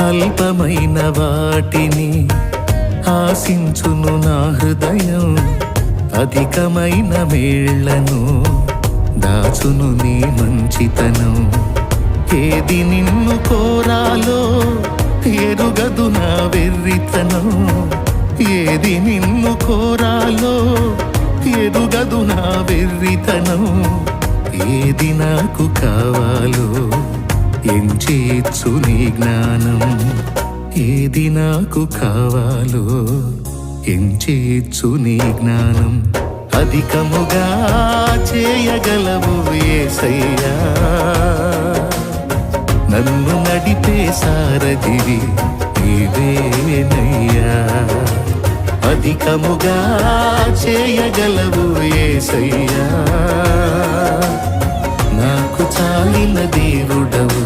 అల్పమైన వాటిని ఆశించును నా హృదయం. అధికమైన మేళ్ళను దాచును నీ మంచితనం. ఏది నిన్ను కోరాలో ఎరుగదు నా వెర్రితనం ఏది నిన్ను కోరాలో ఎరుగదు నా వెర్రితనం ఏది నాకు కావాలో చేర్చు నీ జ్ఞానం. ఏది నాకు కావాలో ఎంచేచ్చు నీ జ్ఞానం. అధికముగా చేయగలవు ఏసయ్యా. నన్ను నడిపే సారథివి నీవేనయ్యా అధికముగా చేయగలవు ఏసయ్యా. నాకు చాలిన దేవుడవు